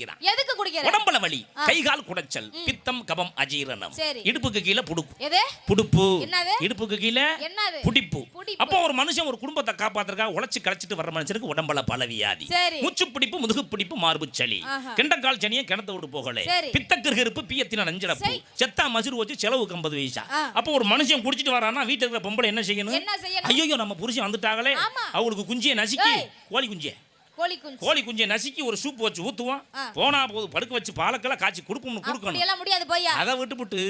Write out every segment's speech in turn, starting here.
குடிக்கிறான். எதுக்கு குடிக்கிற உடம்புல வலி கை கால் குடைச்சல் பித்தம் கபம் அஜீரணம். இடுப்புக்கு கீழே புடுப்பு புடுப்பு? இடுப்புக்கு கீழே? புடிப்பு. அப்போ ஒரு மனுஷன் ஒரு குடும்பத்தை காப்பாத்துறதுக்காக உழைச்சு களைச்சிட்டு வர்ற மனுஷனுக்கு உடம்புல பல வியாதி. மூச்சு பிடிப்பு முதுகு பிடிப்பு மார்பு சளி. கெண்டக்கால் சனியை கிணத்த விட்டு போகல சரி. பித்தக்கிருப்பு பியத்தின நஞ்சடப்பு. செத்தா மசுறு வச்சு செலவுக்கு ஐம்பது வயசா. அப்போ ஒரு மனுஷன் குடிச்சிட்டு வரானா வீட்டுல இருக்கிற பொம்பளை என்ன செய்யணும்? ஐயோ நம்ம புருஷன் வந்துட்டாங்களே. அவங்களுக்கு குஞ்சியை நசுக்கி. கோழி குஞ்சியை கோழி குஞ்சு. கோழி குஞ்சை நசுக்கி ஒரு சூப் வச்சு ஊத்துவோம். போனா போது படுக்க வச்சு பாலக்கெல்லாம் காய்ச்சி கொடுப்போம்னு கொடுக்கணும். எல்லாம் முடியாது போய்யா. அதை விட்டுப்புட்டு.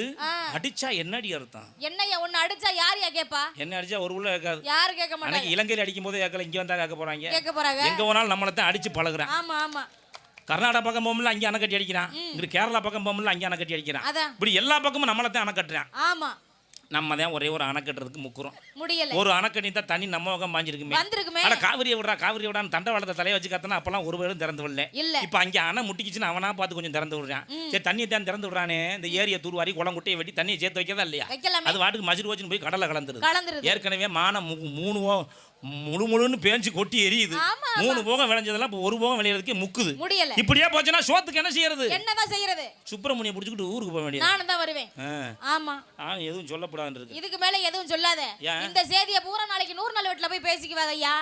அடிச்சா என்னடி அர்த்தம்? என்னய்யா உன்னை அடிச்சா யாரையா கேப்பா? என்ன அடிச்சா ஒரு உள்ள இருக்காது. யாரு கேட்க மாட்டாங்க. இலங்கையில் அடிக்கும் போது கேட்கல இங்க வந்தா கேட்க போறாங்க? கேட்க போறாங்க. எங்க போனாலும் நம்மளை தான் அடிச்சு பழகுறேன். ஆமா ஆமா. கர்நாடகா பக்கம் போகும்போது அங்கே அணை கட்டி அடிக்கிறான். இங்க கேரளா பக்கம் போகும்போது அங்கே அணை கட்டி அடிக்கிறான். இப்படி எல்லா பக்கமும் நம்மளை தான் அணை கட்டுறான். ஆமா. நம்ம தான் ஒரே ஒரு அணை கட்டுறதுக்கு முக்குறோம். முடியல. ஒரு அணை கட்டி தான் தண்ணி நம்ம பக்கம் பாஞ்சிருக்குமே. வந்திருக்குமே. அட காவிரியை விடுறா காவிரி விடான்னு தண்டவாளத்தை தலையை வச்சு கத்தனா அப்பெல்லாம் ஒரு பேரும் திறந்து விடல. இல்ல. இப்போ அங்கே அணை முட்டிக்கிச்சுன்னு அவனா பார்த்து கொஞ்சம் திறந்து விடுறான். சரி தண்ணியை தான் திறந்து விடுறானே. இந்த ஏரியை தூர்வாரி குளம் குட்டையை வெட்டி தண்ணியை சேர்த்து வைக்கதா இல்லையா? அது வாட்டுக்கு மஜிர் வச்சுன்னு போய் கடலை கலந்துருது. ஏற்கனவே மானம் மூணு முழு முழுன்னு பேஞ்சு கொட்டி எரியுது. ஆமா, மூணு போகம் விளைஞ்சதெல்லாம் இப்போ ஒரு போகம் விளையிறதுக்கே முக்குது. முடியல. இப்படியே போச்சுன்னா சோத்துக்கு என்ன செய்யறது? என்னதான் செய்யறது? சுப்பிரமணியம் பிடிச்சிக்கிட்டு ஊருக்கு போக வேண்டியது நானும் தான் வருவேன். ஆமா. நான் எதுவும் சொல்லப்படாதுன்னு இருக்கு இதுக்கு மேல எதுவும் சொல்லாத? இந்த செய்தியை பூரா நாளைக்கு நூறு நாள் வீட்டுல போய் பேசிக்குவாங்க ஐயா.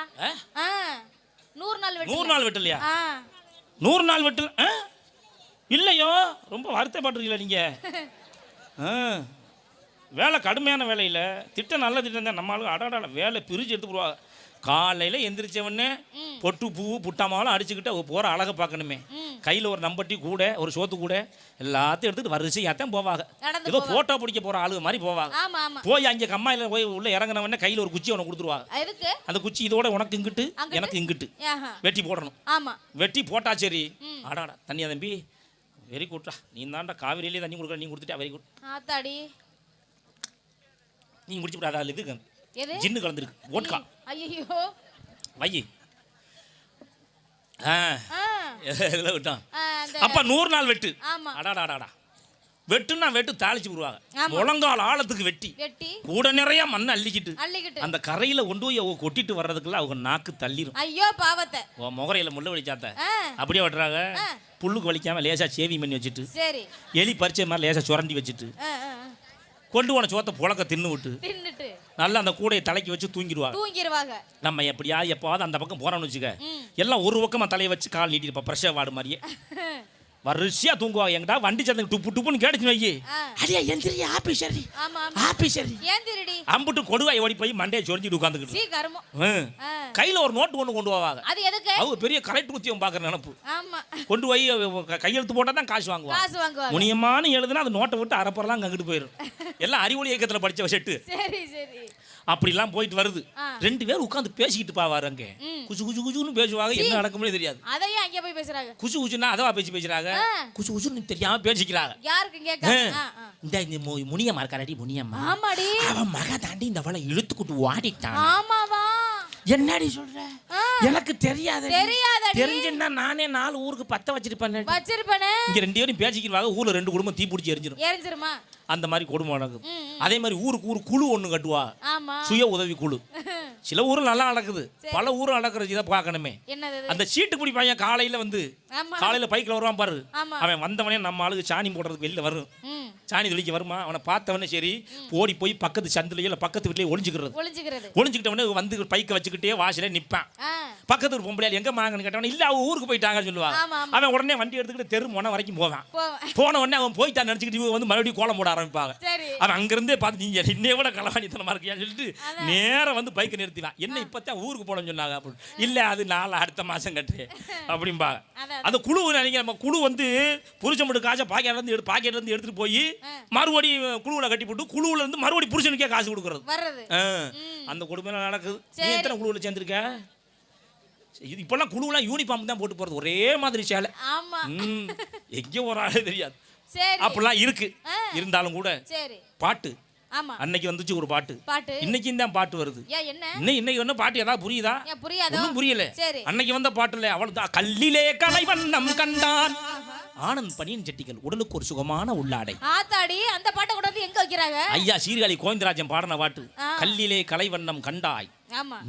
நூறு நாள் வீட்டுல. நூறு நாள் வெட்டலையா? நூறு நாள் வெட்டல? இல்லையோ ரொம்ப வருத்தப்படுறீங்களா நீங்க? ஆ. வேலை கடுமையான வேலையில். திட்டம் நல்ல திட்டம் தான். நம்ம ஆளுங்க அடாடா வேலை பிரிச்சு எடுத்து போடுவாங்க காலையில் எந்திரிச்ச உடனே பொட்டு பூ புட்டாமாலும் அடிச்சுக்கிட்டு போகிற அழகை பார்க்கணுமே. கையில் ஒரு நம்பட்டி கூட ஒரு சோத்து கூட எல்லாத்தையும் எடுத்துட்டு வரிசையாத்தான் போவாங்க. நடந்து ஏதோ ஃபோட்டோ பிடிக்க போகிற ஆளுங்க மாதிரி போவாங்க. போய் அங்கே கம்மாயில் போய் உள்ள இறங்கின உடனே கையில் ஒரு குச்சி உனக்கு கொடுத்துருவாங்க. அந்த குச்சி இதோட உனக்கு இங்கிட்டு? எனக்கு இங்கிட்டு. வெட்டி போடணும். வெட்டி போட்டா சரி. ஆடாடா தண்ணியா தம்பி. வெரி குட்ரா நீ தான்டா காவிரியிலே தண்ணி கொடுக்குற நீ கொடுத்துட்டா வெரி குட் ஆத்தாடி. நீ முடிச்சு விடாதா இது எது? ஜின்னு கலந்துருக்கு. ஓட்கா ஐயோ வை. ஆ. ஆ. இதில் விட்டான்? ஆ, அந்த அப்ப நூறு நாள் வெட்டு. அடாடாடாடா வெட்டுன்னா வெட்டு தாளிச்சு விடுவாங்க. முழங்கால் ஆழத்துக்கு வெட்டி. கூட நிறைய மண்ணை அள்ளிக்கிட்டு. அந்த கரையில கொண்டு போய் கொட்டிட்டு வர்றதுக்குள்ள அவங்க நாக்கு தள்ளிரும். ஐயோ பாவத்தை. உன் முகரையில முள்ள வலிச்சாத்த? அப்படியே வெட்டுறாங்க. புல்லுக்கு வலிக்காம லேசா சேவி பண்ணி வச்சுட்டு. எலி பறிச்ச மாதிரி லேசா சுரண்டி வச்சுட்டு. கொண்டு போன சோத்தை புழக்க தின்னு விட்டு தின்னுட்டு. நல்லா அந்த கூடையை தலைக்கு வச்சு தூங்கிடுவாங்க. தூங்கிடுவாங்க நம்ம எப்படியா எப்பாவது அந்த பக்கம் போறோம்னு வச்சுக்க. எல்லாம் ஒரு பக்கமா தலையை வச்சு கால் நீட்டிருப்பா ப்ரெஷர் வார்டு மாதிரியே. வரிசையா தூங்குவாங்க. எங்கடா வண்டி சந்தை டுப்பு டுப்புன்னு கேட்டுச்சு வையி. அடியா எந்திரி ஆபீசர் ஆபீசர் அம்புட்டு கொடுவாய் ஓடி போய் மண்டையை சொரிஞ்சிட்டு உட்காந்துக்கிட்டு. சீ கருமம். கையில ஒரு நோட்டு ஒன்று கொண்டு போவாங்க அது எதுக்கு? அவங்க பெரிய கலெக்டர் உத்தியம் பார்க்குற நினப்பு. ஆமா. கொண்டு போய் கையெழுத்து போட்டால் தான் காசு வாங்குவாங்க. காசு வாங்குவாங்க. முனியமான எழுதுனா அந்த நோட்டை விட்டு அரைப்பறலாம் அங்கிட்டு போயிடும் எல்லாம் அறிவொளி இயக்கத்தில் படிச்ச செட்டு. சரி சரி. அப்படிலாம் போயிட்டு வருது. ரெண்டு பேர் உட்காந்து பேசிக்கிட்டு பாவாரு அங்கே. குசு குசு குசுன்னு பேசுவாங்க. என்ன நடக்கும்னே தெரியாது. அதையும் அங்கே போய் பேசுறாங்க. குசு குசுன்னா அதவா பேசி பேசுறாங்க. குசு குசுன்னு தெரியாம பேசிக்கிறாங்க. யாருக்கு கேட்க. இந்த இந்த முனியம்மா இருக்காடி முனியம்மா. ஆமாடி. அவன் மக தாண்டி இந்த அவளை இழுத்துக்கிட்டு ஓடிட்டான். ஆமாவா? என்னடி சொல்ற. எனக்கு தெரியாது தெரியாதடி. தெரிஞ்சுன்னா நானே நாலு ஊருக்கு பத்த வச்சிருப்பேன் வச்சிருப்பனே. இங்க ரெண்டு பேரும் பேசிக்கிறாங்க ஊர்ல ரெண்டு குடும்பம் தீ பிடிச்சி எரிஞ்சிடும் எரிஞ்சிருமா? அந்த மாதிரி குடும்பம் நடக்குது. அதே மாதிரி ஊருக்கு ஊர் குழு ஒண்ணு கட்டுவா. சுய உதவி குழு. சில ஊர் நல்லா நடக்குது. பல ஊர் நடக்கிற இதை பார்க்கணுமே? அந்த சீட்டு பிடி பையன் காலையில வந்து காலையில பைக்கில் வருவான் பாரு. அவன் வந்தவனே நம்ம ஆளுக்கு சாணி போடுறதுக்கு வெளியில வரும். சாணி தெளிக்க வருமா? அவனை பார்த்தவனே சரி ஓடி போய் பக்கத்து சந்திலேயே இல்லை பக்கத்து வீட்லயே ஒளிஞ்சுக்கிறது. ஒளிஞ்சுக்கிட்டவனே வந்து பைக்கை வச்சுக்கிட்டே வாசலே நிப்பான். ஆ. பக்கத்து ஒரு பொம்பளையால் எங்க மாங்கன்னு கேட்டவன இல்ல அவன் ஊருக்கு போயிட்டாங்கன்னு ஆமா. அவன் உடனே வண்டி எடுத்துக்கிட்டு தெரு மொன வரைக்கும் போவான். போன உடனே அவன் போயிட்டான் நினச்சிக்கிட்டு வந்து மறுபடியும் கோலம் போட ஆரம்பிப்பாங்க. அவன் அங்கிருந்தே பார்த்து நீங்க என்னைய விட களவாணித்தனமா இருக்கியான்னு சொல்லிட்டு நேரா வந்து பைக்கை நிறுத்தினான் என்ன இப்பதான் ஊருக்கு போனோம்னு சொன்னாங்க அப்படின்னு. இல்ல அது நாளை அடுத்த மாசம் கட்டு அப்படிம்பாங்க. அந்த குழு நினைக்கிற நம்ம குழு வந்து புருஷன் மட்டும் காசை பாக்கெட்ல இருந்து எடு பாக்கெட்ல இருந்து எடுத்துட்டு போய் மறுபடியும் குழுவில் கட்டி போட்டு குழுவுல இருந்து மறுபடியும் புருஷனுக்கே காசு கொடுக்கறது. அந்த கொடுமை நடக்குது. நீ. எத்தனை குழுவில் சேர்ந்துருக்க? இது இப்பெல்லாம் குழுவெல்லாம் யூனிஃபார்ம் தான் போட்டு போறது. ஒரே மாதிரி சேலை. எங்கே ஒரு ஆளே தெரியாது. அப்படிலாம் இருக்கு. இருந்தாலும் கூட பாட்டு. ஆமா. அன்னைக்கு வந்துச்சு ஒரு பாட்டு. பாட்டு. இன்னைக்கும் தான் பாட்டு வருது. இன்னைக்கு ஒன்றும் பாட்டு ஏதாவது புரியுதா? புரியல. அன்னைக்கு வந்த பாட்டுல அவள் தான் கல்லிலே கலைவண்ணம் கண்டான் ஆனந்த் பனியன் செட்டிகள் உடலுக்கு ஒரு சுகமான உள்ளாடை. ஆத்தாடி அந்த பாட்டை கூட வந்து எங்க வைக்கிறாங்க? ஐயா சீர்காழி கோவிந்தராஜன் பாடின பாட்டு. கல்லிலே கலைவண்ணம் கண்டாய்.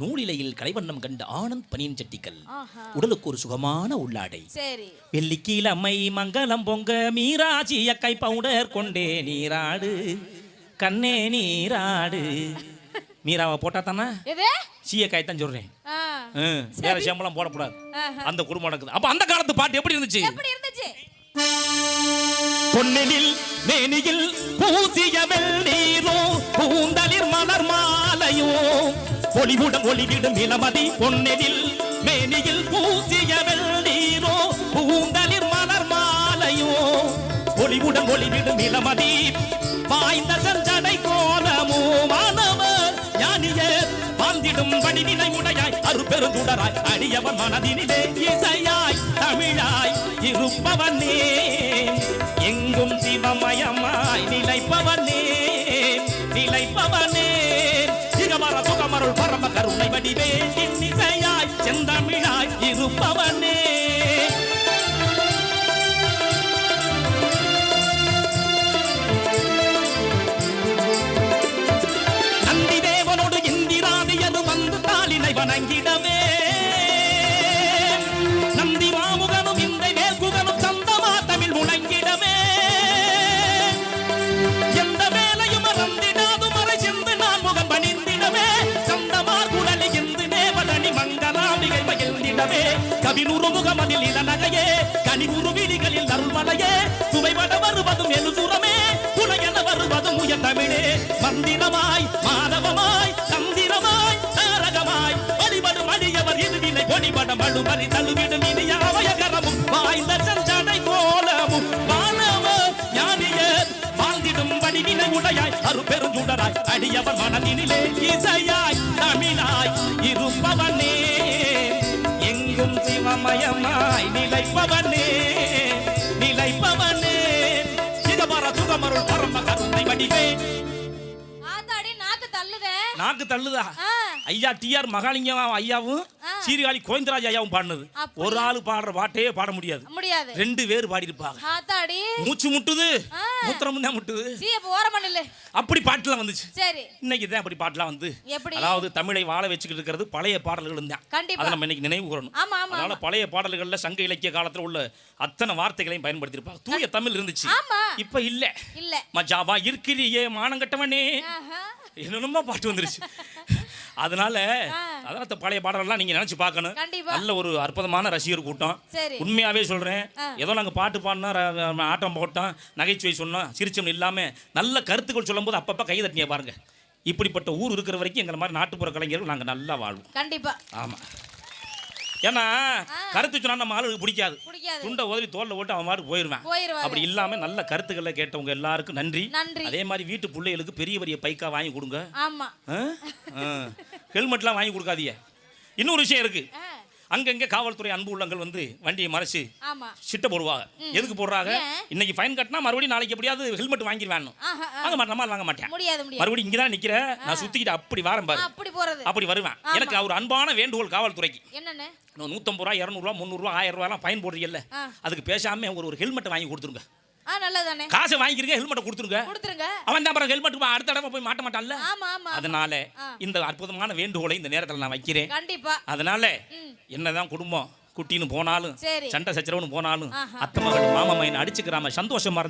நூலிலையில் கலைவண்ணம் கண்ட ஆனந்த் பனியன் சட்டிகள் உடலுக்கு ஒரு சுகமான உள்ளாடை. சரி. வெள்ளிக்கிழமை மங்களம் பொங்க மீராஜி அக்கை பவுடர் கொண்டே நீராடு கண்ணே நீராடு. மீராவை போட்டா தானே? சீயக்காய் தான் சொல்றேன். வேற சேம்பலாம் போடக்கூடாது. அந்த குடும்பம் நடக்குது. அப்ப அந்த காலத்து பாட்டு எப்படி இருந்துச்சு? எப்படி மேனியில் பூசிய வெள்ளீரோ பூந்தளிர் மலர் மாலையோ. ஒளிவுடன் ஒளிவிடும் இளமதி பொன்னிலில் மேனியில் பூசிய வெள்ளீரோ பூந்தளிர் மலர் மாலையோ. ஒளிவுடன் ஒளிவிடும் இளமதி பாய்ந்த சஞ்சடை கோலமோ. மாணவர் ஞானிய வாழ்ந்திடும் வடிவினை உடையாய் அருப்பெருந்துடராய் அடியவன் மனதினிலே இசையாய் தமிழாய் இருப்பவனே. கவினுரு முகமதில் இளநகையே கனிவுரு விழிகளில் அருள்மலையே சுவைபட வருவதும் எழுசுரமே துணையென வருவதும் உயர் தமிழே மந்திரமாய் மாதவமாய் தந்திரமாய் தாரகமாய். வழிபடும் அடியவர் இருவினை பொடிபட மழுபறி தழுவிடும் இனிய அவயகரமும். வாய்ந்த சஞ்சடை கோலமும். வானவ ஞானியர் வாழ்ந்திடும் வடிவினை உடையாய். அரு பெருஞ்சுடராய் அடியவர் மனதினிலே இசையா வடிவே ஆத்தாடி தள்ளுதே. நாக்கு தள்ளுதா? ஐயா டிஆர் மகாலிங்கம் ஐயாவும். சீர்காழி கோவிந்தராஜ் ஐயாவும் பாடினது? ஒரு ஆள் பாடுற பாட்டையே பாட முடியாது. முடியாது. ரெண்டு பேர் பாடியிருப்பாங்க. ஆத்தாடி. மூச்சு முட்டுது. மூத்திரமும் தான் முட்டுது. அப்படி பாட்டுலாம் வந்துச்சு. சரி. இன்னைக்கு தான் அப்படி பாட்டுலாம் வந்து. அதாவது தமிழை வாழ வச்சுக்கிட்டு இருக்கிறது பழைய பாடல்கள் தான். அதை நம்ம இன்னைக்கு நினைவு கூறணும். அதனால. பழைய பாடல்கள்ல சங்க இலக்கிய காலத்துல உள்ள அத்தனை வார்த்தைகளையும் பயன்படுத்தியிருப்பாங்க. தூய தமிழ் இருந்துச்சு. இப்ப இல்ல. இல்ல. மஜாவா இருக்கிறியே மானங்கட்டவனே. என்னென்னமோ பாட்டு வந்துருச்சு. அதனால இந்த பழைய பாடலெல்லாம் நீங்க நினைச்சு பார்க்கணும். நல்ல ஒரு அற்புதமான ரசிகர் கூட்டம். உண்மையாவே சொல்றேன். ஏதோ நாங்க பாட்டு பாடினோம் ர- ஆட்டம் போட்டோம் நகைச்சுவை சொன்னோம் சிரிச்சோம் இல்லாம நல்ல கருத்துக்கள் சொல்லும்போது அப்பப்ப கை தட்டிங்க பாருங்க. இப்படிப்பட்ட ஊர் இருக்கிற வரைக்கும் எங்களை மாதிரி நாட்டுப்புற கலைஞர்கள் நாங்க நல்லா வாழ்வோம். கண்டிப்பா. ஆமா. ஏன்னா கருத்து சொன்னா நம்ம ஆளுக்கு பிடிக்காது. துண்டை உதவி தோல்ல போட்டு அவன் போயிடுவேன் போயிருவாரு. அப்படி இல்லாம நல்ல கருத்துக்களை கேட்டவங்க எல்லாருக்கும் நன்றி. அதே மாதிரி வீட்டு பிள்ளைகளுக்கு பெரிய பெரிய பைக்கா வாங்கி கொடுங்க. ஹெல்மெட்லாம் வாங்கி கொடுக்காதீங்க. இன்னொரு விஷயம் இருக்கு. அங்கங்க காவல்துறை அன்பு உள்ளங்கள் வந்து வண்டியை மறைச்சு சிட்ட போடுவாங்க. எதுக்கு போடுறாங்க? இன்னைக்கு ஃபைன் கட்டினா மறுபடியும் நாளைக்கு எப்படியாவது ஹெல்மெட் வாங்கிடுவேன். வாங்க மாட்டேன் வாங்க மாட்டேன். மறுபடியும் இங்கே தான் நிற்கிறேன் நான் சுற்றிக்கிட்டு அப்படி வரேன் பாரு. அப்படி வருவேன். எனக்கு அவர் அன்பான வேண்டுகோள் காவல்துறைக்கு. என்னன்னு? நூற்றம்பது ரூபா இரநூறுவா முந்நூறுரூவா ஆயிரம் ரூபாலாம் ஃபைன் போடுறீங்கல்ல. அதுக்கு பேசாம ஒரு ஒரு ஹெல்மெட்டை வாங்கி கொடுத்துருங்க. ஆ நல்லதானே காசை வாங்கிக்கிறீங்க ஹெல்மெட்டை கொடுத்துருங்க கொடுத்துருங்க அவன் தான் அப்புறம் ஹெல்மெட் அடுத்த தடவை போய் மாட்ட மாட்டான்ல ஆமா ஆமா அதனால. இந்த அற்புதமான வேண்டுகோளை இந்த நேரத்தில் நான் வைக்கிறேன் கண்டிப்பா அதனால. என்னதான் குடும்பம் குட்டின்னு போனாலும். சண்டை சச்சரவுன்னு போனாலும் ஆஹா. அத்தை மகள் மாமா மையனை அடிச்சுக்கிறாம சந்தோஷமா